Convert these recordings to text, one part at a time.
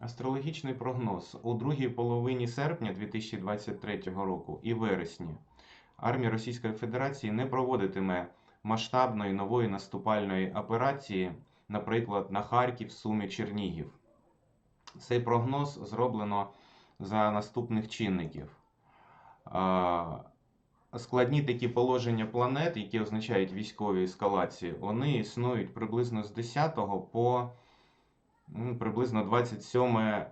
Астрологічний прогноз у другій половині серпня 2023 року і вересні армія Російської Федерації не проводитиме масштабної нової наступальної операції, наприклад, на Харків, Суми, Чернігів. Цей прогноз зроблено за наступних чинників. Складні такі положення планет, які означають військові ескалації, вони існують приблизно з 10 по приблизно 27 е,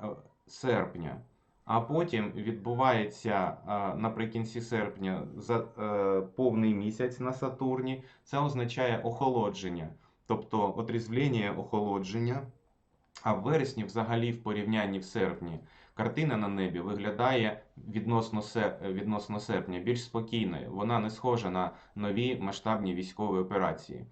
серпня. А потім відбувається е, наприкінці серпня за е, повний місяць на Сатурні. Це означає охолодження, тобто отрізвлення охолодження. А в вересні, взагалі, в порівнянні в серпні, картина на небі виглядає відносно, відносно серпня більш спокійною. Вона не схожа на нові масштабні військові операції.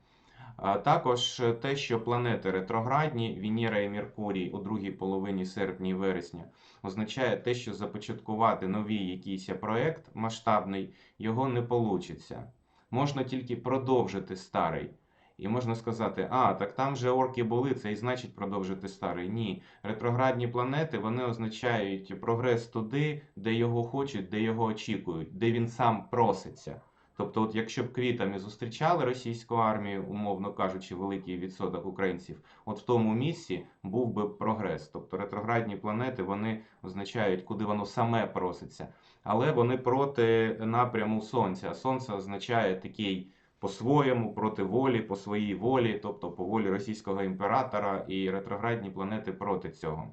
Також е, те, що планети ретроградні, Венера і Меркурій у другій половині серпня і вересня, означає те, що започаткувати новий якийсь проект масштабний, його не вийде. Можна тільки продовжити старий. І можна сказати, а, так там же орки були, це і значить продовжити старий. Ні. Ретроградні планети вони означають прогрес туди, де його хочуть, де його очікують, де він сам проситься. Тобто, от якщо б квітами зустрічали російську армію, умовно кажучи, великий відсоток українців, от в тому місці був би прогрес. Тобто ретроградні планети вони означають, куди воно саме проситься. Але вони проти напряму Сонця. Сонце означає такий по-своєму, проти волі, по своїй волі, тобто по волі російського імператора, і ретроградні планети проти цього.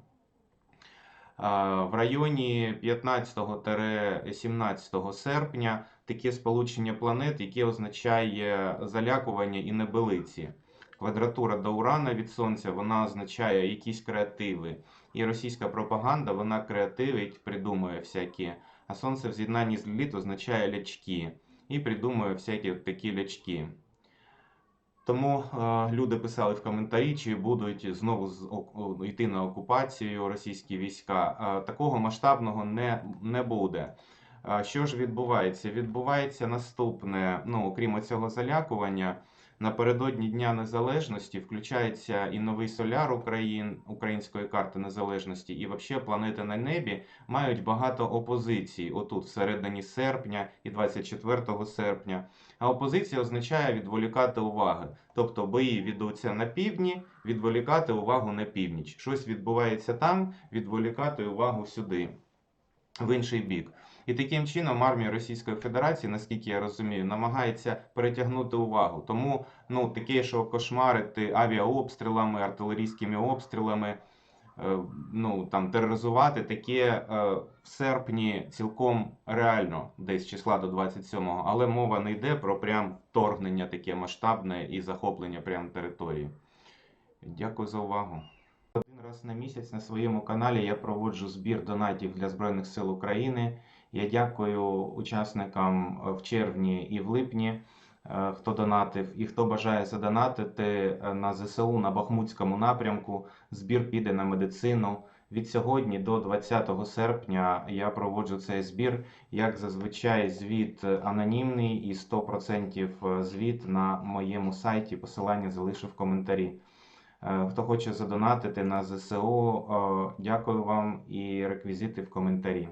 В районі 15-17 серпня таке сполучення планет, яке означає залякування і небелиці. Квадратура до Урана від Сонця вона означає якісь креативи. І російська пропаганда вона креативить, придумує всякі. А сонце в з'єднанні з Ліліт означає лячки. І придумує всякі такі лячки. Тому е, люди писали в коментарі, чи будуть знову з- йти на окупацію російські війська. Е, такого масштабного не, не буде. Е, що ж відбувається? Відбувається наступне: ну, окрім цього залякування, напередодні Дня Незалежності включається і новий соляр Україн, української карти незалежності, і взагалі планети на небі мають багато опозицій отут, всередині серпня і 24 серпня. А опозиція означає відволікати уваги. Тобто бої ведуться на півдні, відволікати увагу на північ. Щось відбувається там, відволікати увагу сюди, в інший бік. І таким чином армія Російської Федерації, наскільки я розумію, намагається перетягнути увагу. Тому ну, таке, що кошмарити авіаобстрілами, артилерійськими обстрілами, е, ну, там, тероризувати, таке е, в серпні цілком реально, десь числа до 27-го, але мова не йде про прям вторгнення таке масштабне і захоплення прям території. Дякую за увагу. Один раз на місяць на своєму каналі я проводжу збір донатів для Збройних сил України. Я дякую учасникам е, в червні і в липні, е, хто донатив, і хто бажає задонатити е, на ЗСУ на Бахмутському напрямку. Збір піде на медицину. Від сьогодні до 20 серпня я проводжу цей збір. Як зазвичай, звіт анонімний і 100% звіт на моєму сайті. Посилання залишу в коментарі. Хто хоче задонатити на ЗСУ, дякую вам і реквізити в коментарі.